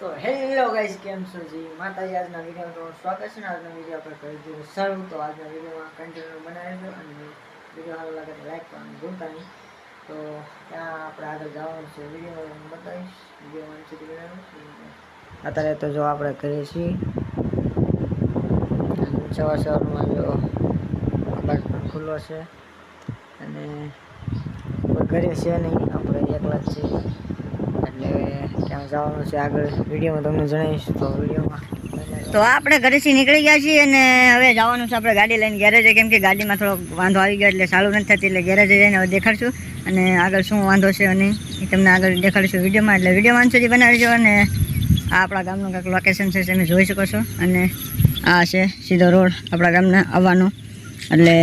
તો hello guys, કેમ છો જી? માતાજી, આજના વીડિયો તો સ્વાગત છે આજના વીડિયો આપણે કરી દીધું શરૂ. તો આજના વિડીયોમાં કન્ટિન્યુ બનાવીશું અને વીડિયો સારો લાગે તો લાઈક કરવાનું ભૂલતા નહીં. તો ત્યાં આપણે આગળ જવાનું છે. વીડિયો બતાવીશ. વિડીયોમાં સુધી બનાવીશ અત્યારે તો જો આપણે કરીએ છીએ. સવાર સવારમાં જો આકાશ પણ ખુલ્લો છે. અને કરીએ ઘરે છે નહીં, આપણે એકલા જ છીએ. ત્યાં જવાનું છે આગળ. વિડીયોમાં તમને જણાવીશ તો વિડીયોમાં તો આપણે ઘરેથી નીકળી ગયા છીએ અને હવે જવાનું છે આપણે ગાડી લઈને ગેરેજે કેમ કે ગાડીમાં થોડો વાંધો આવી ગયો એટલે સારું નથી થતી, એટલે ગેરેજે જઈને હવે દેખાડશું. અને આગળ શું વાંધો છે અને તમને આગળ દેખાડશું વિડીયોમાં. એટલે વિડીયોમાં સુધી બનાવજો અને આ આપણા ગામનું કંઈક લોકેશન છે તમે જોઈ શકો છો. અને આ છે સીધો રોડ આપણા ગામના આવવાનો. એટલે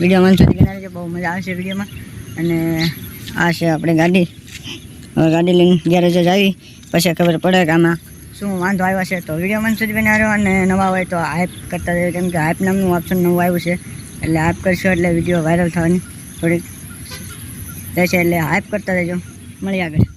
વિડીયોમાં સુધી બનાવજો, બહુ મજા આવશે વિડીયોમાં. અને આ છે આપણી ગાડી. ગાડી લઈને ગેરેજે આવી પછી ખબર પડે કે આમાં શું વાંધો આવ્યો છે. તો વીડિયો મન સુધી બનાવ્યો અને નવા હોય તો હાઈપ કરતા રહેજો. કેમ કે હાઈપ નામનું ઓપ્શન નવું આવ્યું છે. એટલે હાઈપ કરશો એટલે વીડિયો વાયરલ થવાની થોડીક રહેશે. એટલે હાઈપ કરતા રહેજો. મળી આગળ.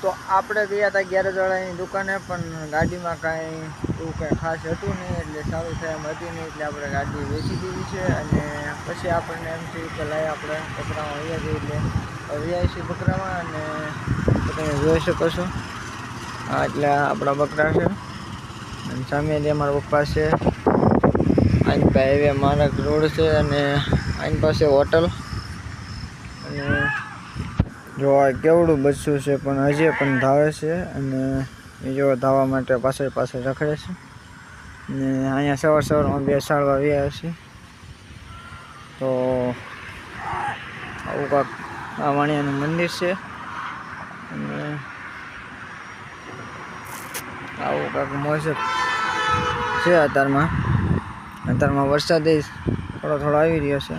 તો આપણે ગયા હતા ગેરેજવાળાની દુકાને, પણ ગાડીમાં કાંઈ એવું કાંઈ ખાસ હતું નહીં, એટલે સારું થાય હતી નહીં, એટલે આપણે ગાડી વેચી દીધી છે. અને પછી આપણને એમ થયું કે લાય આપણે બકરામાં વૈયા જઈએ એટલે વૈયા છીએ બકરામાં, અને તમે જોઈ શકો છો. આ એટલે આપણા બકરા છે. અને સામે જે અમારા પપ્પા છે, આની પાસે મારા રોડ છે અને આની પાસે હોટલ. અને જો આ કેવડું બચ્ચું છે પણ હજી પણ ધાવે છે અને એ જો ધાવા માટે પાછળ પાછળ રખડે છે. અને અહીંયા સવાર સવારમાં બે સાળવા આવ્યા છે તો આવું કાંક આ વાણિયાનું મંદિર છે. અને આવું કાંક મોસમ છે અત્યારમાં. અત્યારમાં વરસાદ થોડો થોડો આવી રહ્યો છે.